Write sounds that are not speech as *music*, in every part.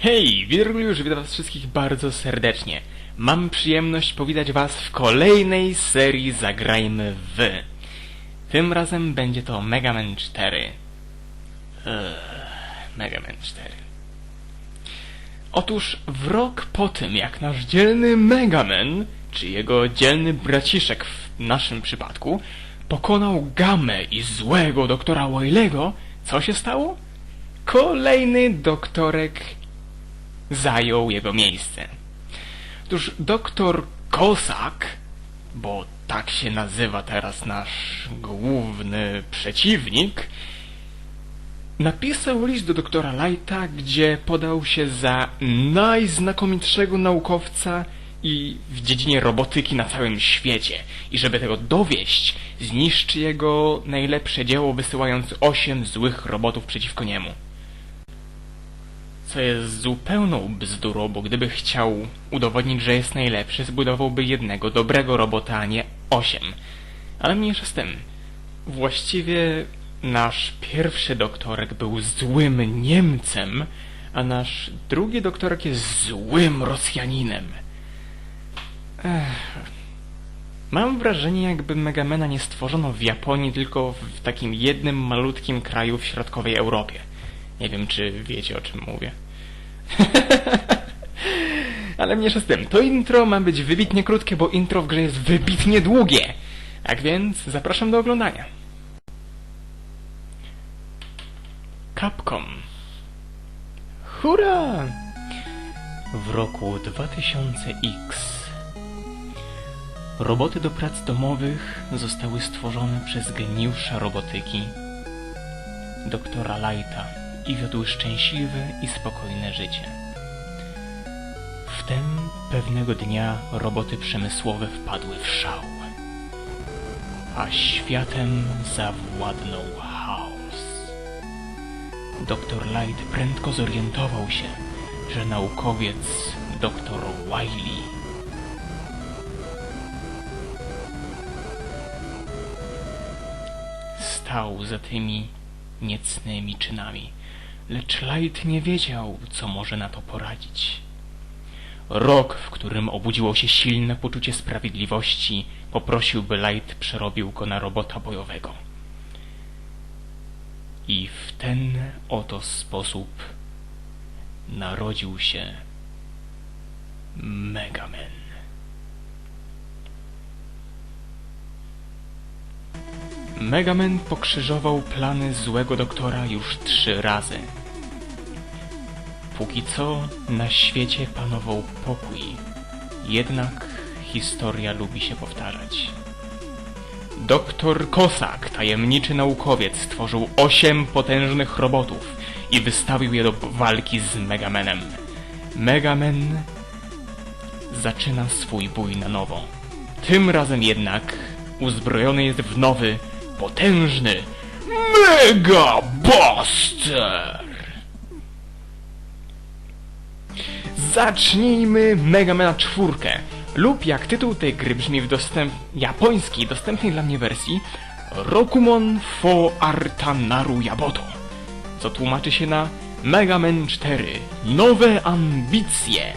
Hej, Wirglusz, witam was wszystkich bardzo serdecznie. Mam przyjemność powitać was w kolejnej serii Zagrajmy w. Tym razem będzie to Mega Man 4. Eee, Mega Man 4. Otóż w rok po tym, jak nasz dzielny Mega Man, czy jego dzielny braciszek w naszym przypadku, pokonał Gamę i złego doktora Wiley'ego, co się stało? Kolejny doktorek zajął jego miejsce. Otóż doktor Kosak, bo tak się nazywa teraz nasz główny przeciwnik, napisał list do doktora Lighta, gdzie podał się za najznakomitszego naukowca i w dziedzinie robotyki na całym świecie. I żeby tego dowieść, zniszczy jego najlepsze dzieło, wysyłając osiem złych robotów przeciwko niemu co jest zupełną bzdurą, bo gdyby chciał udowodnić, że jest najlepszy, zbudowałby jednego dobrego robota, a nie osiem. Ale mniejsza z tym. Właściwie nasz pierwszy doktorek był złym Niemcem, a nasz drugi doktorek jest złym Rosjaninem. Ech. Mam wrażenie, jakby Megamena nie stworzono w Japonii, tylko w takim jednym malutkim kraju w środkowej Europie. Nie wiem, czy wiecie o czym mówię. *laughs* Ale mniejsza z tym. To intro ma być wybitnie krótkie, bo intro w grze jest wybitnie długie. Tak więc zapraszam do oglądania. Capcom. Hurra! W roku 2000X roboty do prac domowych zostały stworzone przez geniusza robotyki doktora Lighta i wiodły szczęśliwe i spokojne życie. Wtem pewnego dnia roboty przemysłowe wpadły w szał, a światem zawładnął chaos. Doktor Light prędko zorientował się, że naukowiec doktor Wiley stał za tymi niecnymi czynami, lecz Light nie wiedział, co może na to poradzić. Rok, w którym obudziło się silne poczucie sprawiedliwości, poprosił, by Light przerobił go na robota bojowego. I w ten oto sposób narodził się Mega Man. Megaman pokrzyżował plany złego doktora już trzy razy. Póki co na świecie panował pokój, jednak historia lubi się powtarzać. Doktor Kosak, tajemniczy naukowiec, stworzył osiem potężnych robotów i wystawił je do walki z Megamanem. Megaman zaczyna swój bój na nowo. Tym razem jednak uzbrojony jest w nowy, potężny Mega Buster! Zacznijmy Mega Mana 4 lub jak tytuł tej gry brzmi w dostęp japońskiej, dostępnej dla mnie wersji Rokumon fo Artanaru Yaboto co tłumaczy się na Mega Man 4 Nowe ambicje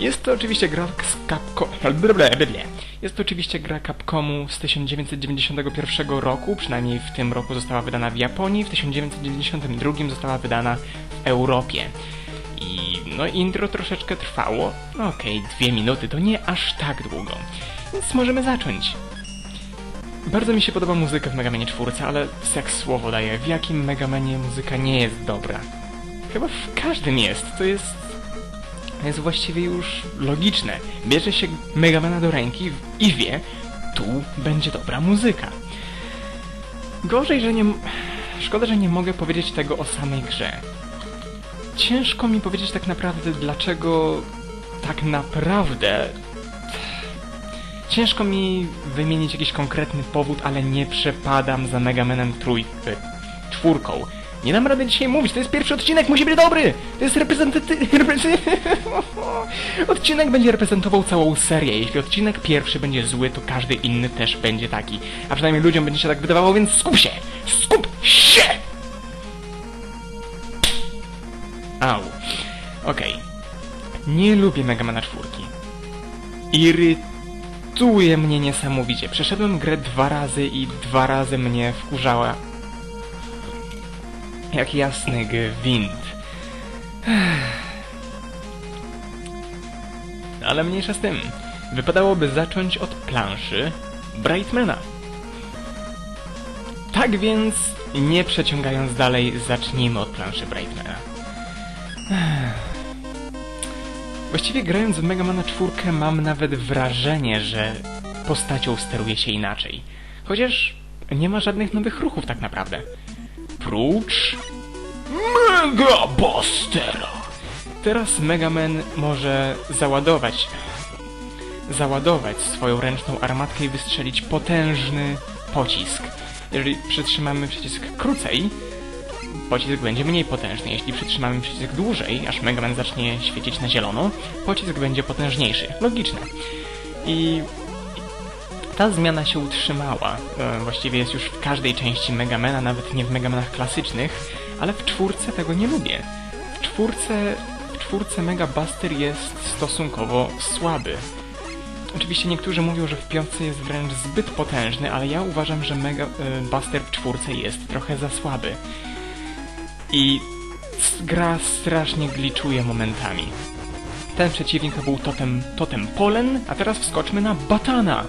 jest to oczywiście gra z Capcom... Jest to oczywiście gra Capcomu z 1991 roku, przynajmniej w tym roku została wydana w Japonii, w 1992 została wydana w Europie. I no intro troszeczkę trwało. No Okej, okay, dwie minuty to nie aż tak długo. Więc możemy zacząć. Bardzo mi się podoba muzyka w Megamanie 4, ale jak słowo daję, w jakim Megamanie muzyka nie jest dobra? Chyba w każdym jest. To jest jest właściwie już logiczne. Bierze się Megamana do ręki i wie, tu będzie dobra muzyka. Gorzej, że nie... Szkoda, że nie mogę powiedzieć tego o samej grze. Ciężko mi powiedzieć tak naprawdę, dlaczego tak naprawdę... Ciężko mi wymienić jakiś konkretny powód, ale nie przepadam za Megamanem trój... czwórką. Nie dam rady dzisiaj mówić, to jest pierwszy odcinek, musi być dobry! To jest reprezentaty... *laughs* *laughs* odcinek będzie reprezentował całą serię. Jeśli odcinek pierwszy będzie zły, to każdy inny też będzie taki. A przynajmniej ludziom będzie się tak wydawało, więc skup się! Skup się! Au. Okej. Nie lubię Megamana 4. Irytuje mnie niesamowicie. Przeszedłem grę dwa razy i dwa razy mnie wkurzała. Jak jasny gwint. *sighs* Ale mniejsza z tym. Wypadałoby zacząć od planszy Brightmana. Tak więc, nie przeciągając dalej, zacznijmy od planszy Brightmana. *sighs* Właściwie grając w Mega Mana 4 mam nawet wrażenie, że postacią steruje się inaczej. Chociaż nie ma żadnych nowych ruchów tak naprawdę. Prócz... Mega Bustera! Teraz Mega Man może załadować... załadować swoją ręczną armatkę i wystrzelić potężny pocisk. Jeżeli przytrzymamy przycisk krócej, pocisk będzie mniej potężny. Jeśli przytrzymamy przycisk dłużej, aż Mega Man zacznie świecić na zielono, pocisk będzie potężniejszy. Logiczne. I ta zmiana się utrzymała. E, Właściwie jest już w każdej części Megamana, nawet nie w Megamanach klasycznych, ale w czwórce tego nie lubię. W czwórce, w czwórce Mega Buster jest stosunkowo słaby. Oczywiście niektórzy mówią, że w piątce jest wręcz zbyt potężny, ale ja uważam, że Mega Buster w czwórce jest trochę za słaby. I gra strasznie gliczuje momentami. Ten przeciwnik był totem, totem Polen, a teraz wskoczmy na Batana.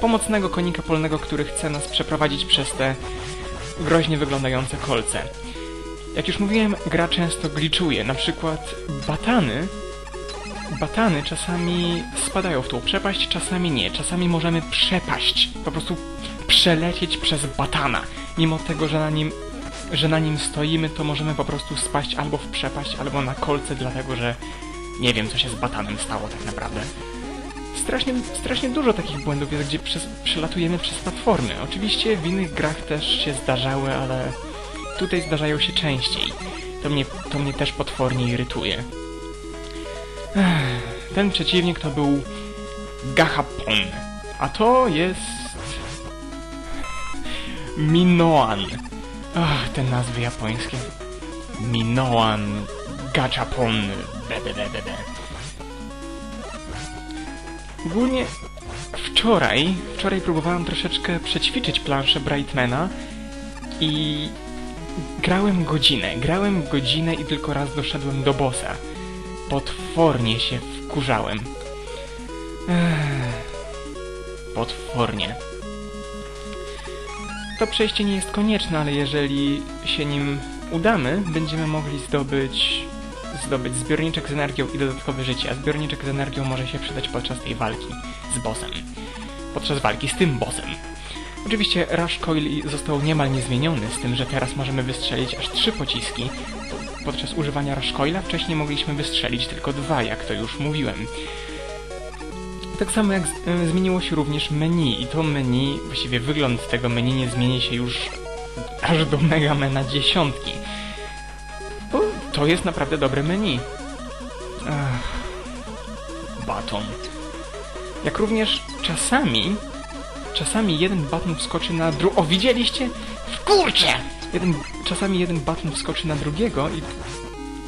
Pomocnego konika polnego, który chce nas przeprowadzić przez te groźnie wyglądające kolce. Jak już mówiłem, gra często gliczuje. Na przykład batany batany czasami spadają w tą przepaść, czasami nie. Czasami możemy przepaść, po prostu przelecieć przez batana. Mimo tego, że na nim, że na nim stoimy, to możemy po prostu spaść albo w przepaść, albo na kolce, dlatego że nie wiem, co się z batanem stało tak naprawdę. Strasznie, strasznie dużo takich błędów jest, gdzie przez, przelatujemy przez platformy. Oczywiście w innych grach też się zdarzały, ale tutaj zdarzają się częściej. To mnie, to mnie też potwornie irytuje. Ten przeciwnik to był Gahapon, a to jest Minoan. Ach, te nazwy japońskie. Minoan, Gachapon, bebebebebe. Ogólnie wczoraj, wczoraj próbowałem troszeczkę przećwiczyć planszę Brightmana i grałem godzinę. Grałem godzinę i tylko raz doszedłem do bossa. Potwornie się wkurzałem. Ech, potwornie. To przejście nie jest konieczne, ale jeżeli się nim udamy, będziemy mogli zdobyć zdobyć zbiorniczek z energią i dodatkowe życie, a zbiorniczek z energią może się przydać podczas tej walki z bossem. Podczas walki z tym bossem. Oczywiście Rush Coil został niemal niezmieniony, z tym, że teraz możemy wystrzelić aż trzy pociski. Po- Podczas używania Rush Coila wcześniej mogliśmy wystrzelić tylko dwa, jak to już mówiłem. Tak samo jak y, zmieniło się również menu i to menu, właściwie wygląd tego menu nie zmieni się już aż do Mega Mana dziesiątki. To jest naprawdę dobre menu. Ach, baton. Jak również czasami, czasami jeden baton wskoczy na dru... O, widzieliście? Kurczę! Jeden, czasami jeden baton wskoczy na drugiego i...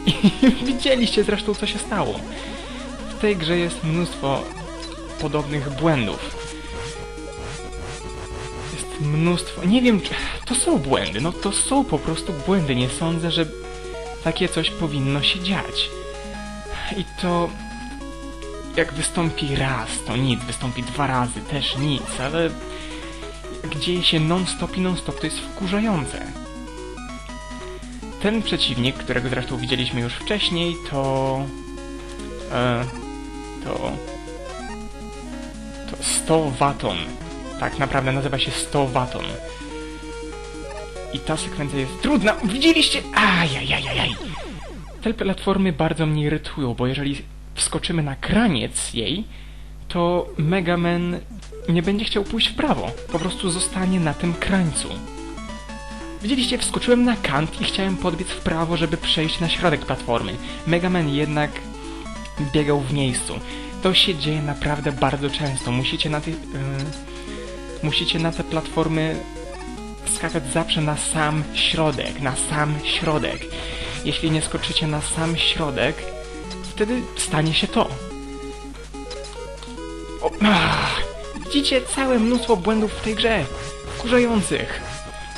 *laughs* I widzieliście zresztą, co się stało. W tej grze jest mnóstwo podobnych błędów. Jest mnóstwo... Nie wiem, czy... To są błędy, no to są po prostu błędy. Nie sądzę, że takie coś powinno się dziać. I to... Jak wystąpi raz, to nic. Wystąpi dwa razy, też nic, ale... Jak dzieje się non-stop i non-stop, to jest wkurzające. Ten przeciwnik, którego zresztą widzieliśmy już wcześniej, to... E, to... To 100 waton. Tak naprawdę nazywa się 100 waton. I ta sekwencja jest trudna. Widzieliście? Ajajajajaj. Te platformy bardzo mnie irytują, bo jeżeli wskoczymy na kraniec jej, to Mega Man nie będzie chciał pójść w prawo. Po prostu zostanie na tym krańcu. Widzieliście, wskoczyłem na kant i chciałem podbiec w prawo, żeby przejść na środek platformy. Mega Man jednak biegał w miejscu. To się dzieje naprawdę bardzo często. Musicie na tych... Yy, musicie na te platformy skakać zawsze na sam środek, na sam środek. jeśli nie skoczycie na sam środek, wtedy stanie się to. O, widzicie całe mnóstwo błędów w tej grze, wkurzających.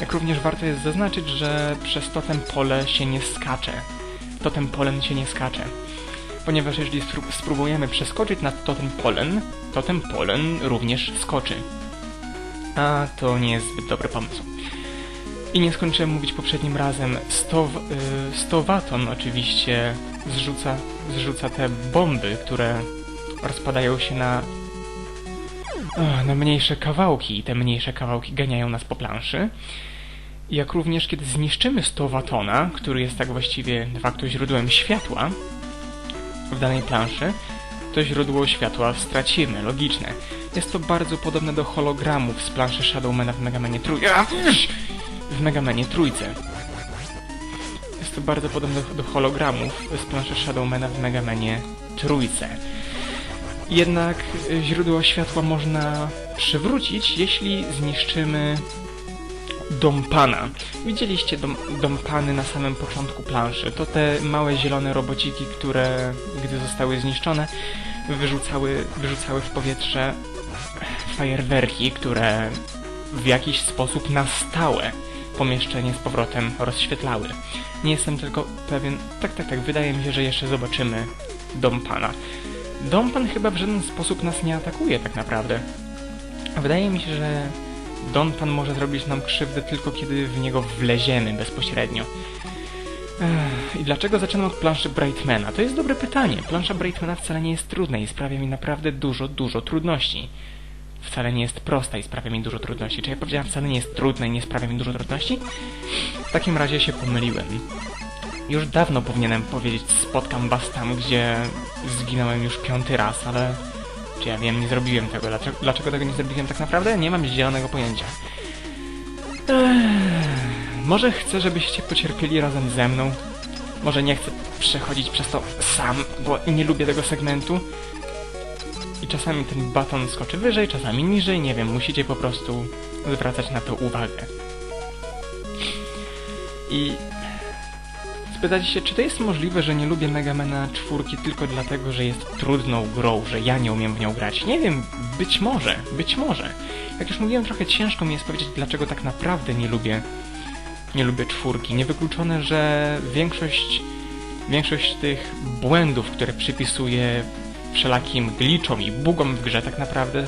Jak również warto jest zaznaczyć, że przez totem pole się nie skacze. Totem polem się nie skacze. Ponieważ spró- spróbujemy przeskoczyć nad totem polen, totem polen również skoczy. A to nie jest zbyt dobry pomysł. I nie skończyłem mówić poprzednim razem. 100, w- y, 100 waton oczywiście zrzuca, zrzuca te bomby, które rozpadają się na, na mniejsze kawałki i te mniejsze kawałki ganiają nas po planszy. Jak również kiedy zniszczymy 100 watona, który jest tak właściwie de facto źródłem światła w danej planszy, to źródło światła stracimy, logiczne. Jest to bardzo podobne do hologramów z planszy Shadowmana w Megamanie Trójce. W Megamanie Trójce. Jest to bardzo podobne do hologramów z planszy Shadowmana w Megamanie Trójce. Jednak źródło światła można przywrócić, jeśli zniszczymy Dompana. Widzieliście dom, Dompany na samym początku planszy. To te małe zielone robociki, które, gdy zostały zniszczone, wyrzucały, wyrzucały w powietrze fajerwerki, które w jakiś sposób na stałe pomieszczenie z powrotem rozświetlały. Nie jestem tylko pewien... Tak, tak, tak, wydaje mi się, że jeszcze zobaczymy Dompana. Dompan chyba w żaden sposób nas nie atakuje tak naprawdę. Wydaje mi się, że Donpan może zrobić nam krzywdę tylko kiedy w niego wleziemy bezpośrednio. I dlaczego zaczynam od planszy Brightmana? To jest dobre pytanie. Plansza Brightmana wcale nie jest trudna i sprawia mi naprawdę dużo, dużo trudności. Wcale nie jest prosta i sprawia mi dużo trudności. Czy ja powiedziałem wcale nie jest trudna i nie sprawia mi dużo trudności? W takim razie się pomyliłem. Już dawno powinienem powiedzieć spotkam was tam, gdzie zginąłem już piąty raz, ale... Czy ja wiem, nie zrobiłem tego. Dlaczego, dlaczego tego nie zrobiłem tak naprawdę? Nie mam zielonego pojęcia. Ech, może chcę, żebyście pocierpieli razem ze mną. Może nie chcę przechodzić przez to sam, bo nie lubię tego segmentu. I czasami ten baton skoczy wyżej, czasami niżej, nie wiem, musicie po prostu zwracać na to uwagę. I spytacie się, czy to jest możliwe, że nie lubię Megamana 4 tylko dlatego, że jest trudną grą, że ja nie umiem w nią grać? Nie wiem, być może, być może. Jak już mówiłem, trochę ciężko mi jest powiedzieć, dlaczego tak naprawdę nie lubię nie lubię czwórki. Niewykluczone, że większość większość tych błędów, które przypisuję wszelakim glitchom i bugom w grze tak naprawdę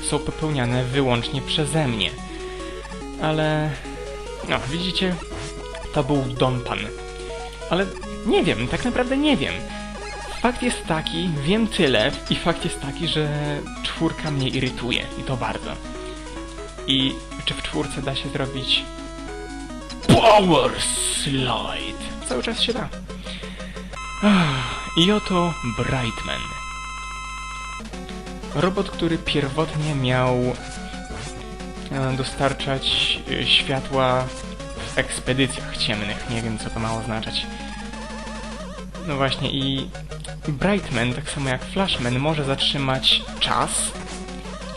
są popełniane wyłącznie przeze mnie. Ale... No, widzicie? To był Donpan. Ale nie wiem, tak naprawdę nie wiem. Fakt jest taki, wiem tyle i fakt jest taki, że czwórka mnie irytuje i to bardzo. I czy w czwórce da się zrobić Power Slide? Cały czas się da. I oto Brightman. Robot, który pierwotnie miał e, dostarczać e, światła ekspedycjach ciemnych. Nie wiem, co to ma oznaczać. No właśnie i Brightman, tak samo jak Flashman, może zatrzymać czas,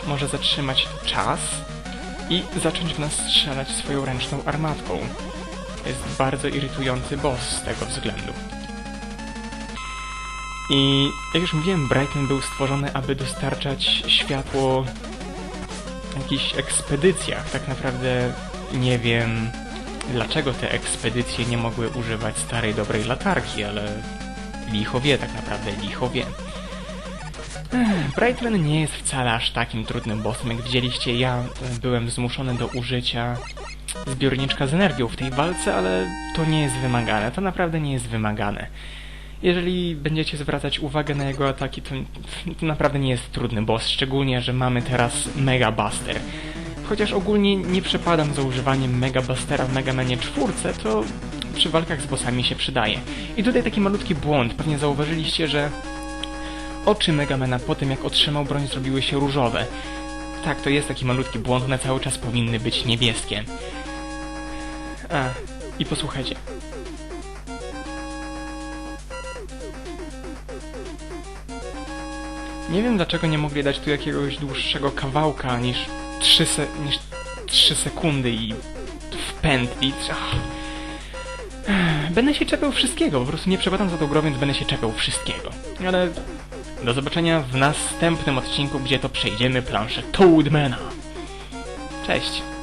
może zatrzymać czas i zacząć w nas strzelać swoją ręczną armatką. Jest bardzo irytujący boss z tego względu. I jak już mówiłem, Brightman był stworzony, aby dostarczać światło w jakichś ekspedycjach. Tak naprawdę nie wiem, dlaczego te ekspedycje nie mogły używać starej, dobrej latarki, ale licho wie tak naprawdę, licho wie. Brightman nie jest wcale aż takim trudnym bossem, jak widzieliście, ja e, byłem zmuszony do użycia zbiorniczka z energią w tej walce, ale to nie jest wymagane, to naprawdę nie jest wymagane. Jeżeli będziecie zwracać uwagę na jego ataki, to, to naprawdę nie jest trudny boss, szczególnie, że mamy teraz Mega Buster. Chociaż ogólnie nie przepadam za używaniem Mega Bustera w Mega Manie 4, to przy walkach z bossami się przydaje. I tutaj taki malutki błąd, pewnie zauważyliście, że oczy Megamana po tym jak otrzymał broń zrobiły się różowe. Tak, to jest taki malutki błąd, one cały czas powinny być niebieskie. A, i posłuchajcie. Nie wiem dlaczego nie mogli dać tu jakiegoś dłuższego kawałka niż 3, se niż 3 sekundy i wpętlić. Ach. będę się czepiał wszystkiego, po prostu nie przepadam za tą grą, więc będę się czepiał wszystkiego. Ale do zobaczenia w następnym odcinku, gdzie to przejdziemy planszę Toadmana. Cześć!